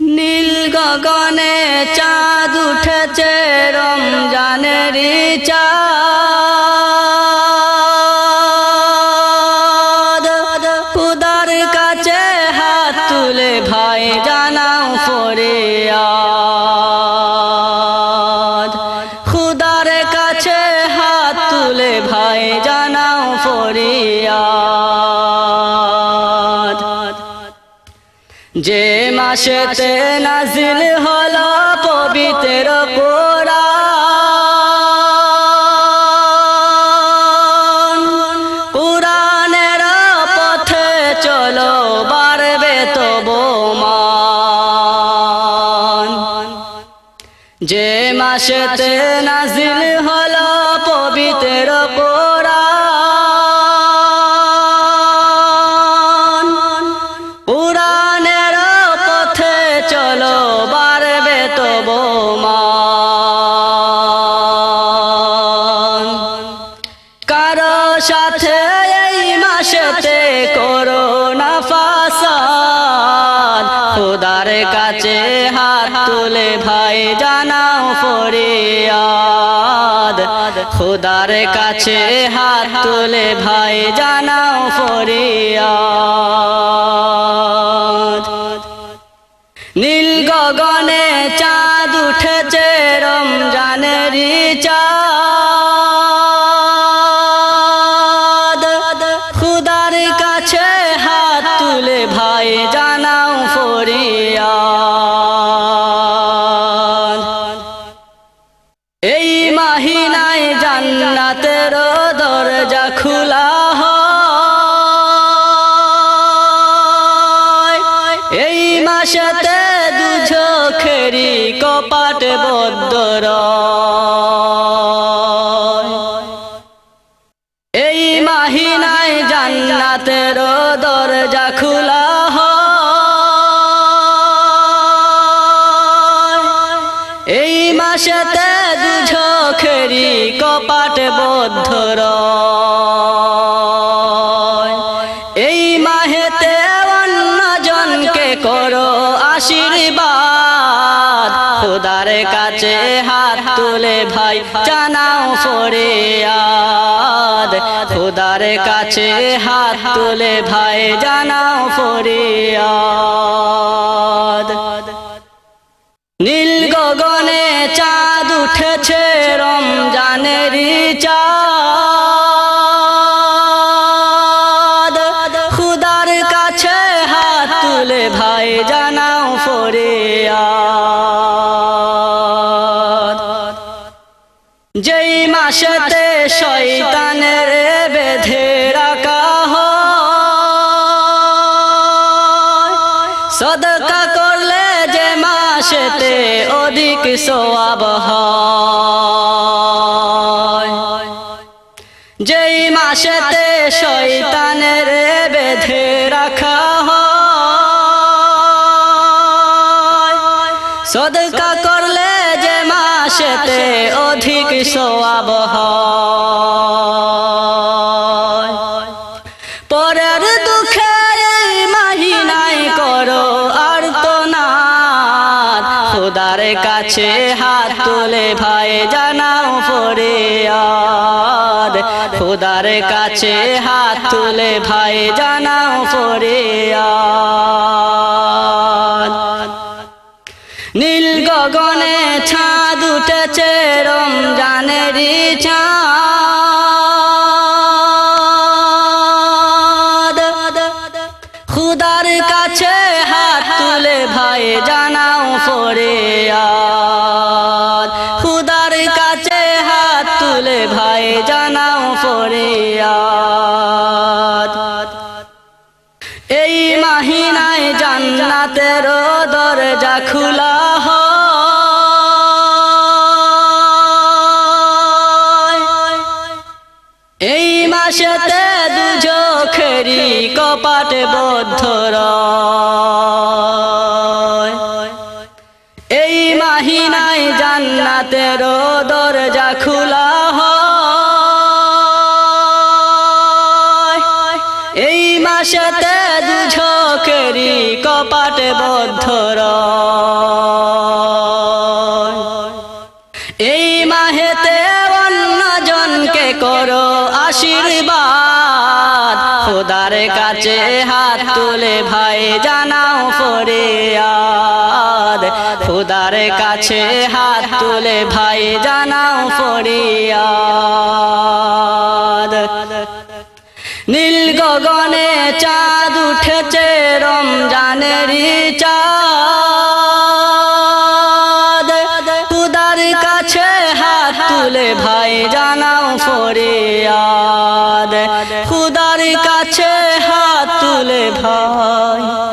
নীল গগনে চাঁদ উঠেছে রমজানের চাঁদ। খুদার কাছে হাত তুলে ভাই জানাও ফরিয়াদ। খুদার কাছে হাত তুলে ভাই জানাও ফরিয়াদ। যে মাসেতে নাজিল হলো পবিত্র কোরআন। কোরআনের পথে চলো, বাড়বে তো বোমান যে মাসেতে নাজিল হলো কাছে হাত তুলে ভাই জানাও ফরিয়াদ। খোদার কাছে হাত তুলে ভাই জানাও ফরিয়াদ। নীল গগনে চাঁদ উঠেছে এই মাহিনায় জান্নাতের দরজা খোলা এই মাসেতে দু চোখেরি কপাট বদ্দর এই মাহিনায় জান্নাতের দরজা খোলা এই মাসেতে বদ্ধর এই মাহেতে অন্য জনকে করো আশীর্বাদ। কাছে হাত তুলে ভাই, জানাও কাছে হাত তুলে ভাই, জানাও ফরিয়াদ। নীল গগনে চাঁদ উঠেছে রমজানের চাঁদ। যেই মাসেতে শয়তানের বেঁধে রাখা সদকা করলে যে মাসেতে অধিক সোয়াব যেই মাসেতে শয়তানের বেঁধে রাখা সদকা মাসেতে অধিক সোয়াব পরের দুঃখে মাহিনাই করো আর তো না খোদার কাছে হাত তুলে ভাই জানাও ফরিয়াদ। খোদার কাছে হাত তুলে ভাই জানাও ফরিয়াদ। নীল গগনে ছাদ উঠেছে রমজানের চাঁদ খুদার কাছে হাত তুলে ভাই জানাও ফরিয়াদ। খুদার কাছে হাত তুলে ভাই জানাও ফরিয়াদ। জান্নাতের দরজা খোলা এই মাসেতে দু চোখেরি কপাট বদ্ধ রয়। এই মাহিনায় জান্নাতের দরজা খোলা আশাতে দু ঝোঁকেরি কপাটে বদ্ধর এই মাহেতে অন্য জনকে করো আশীর্বাদ। খোদার কাছে হাত তুলে ভাই, জানাও ফরিয়াদ। খোদার কাছে হাত তুলে ভাই, জানাও ফরিয়াদ। গগনে চাঁদ উঠেছে রমজানেরই চাঁদ। খুদার কাছে হাত তুলে ভাই জানাও ফরিয়াদ। খুদার কাছে হাত তুলে ভাই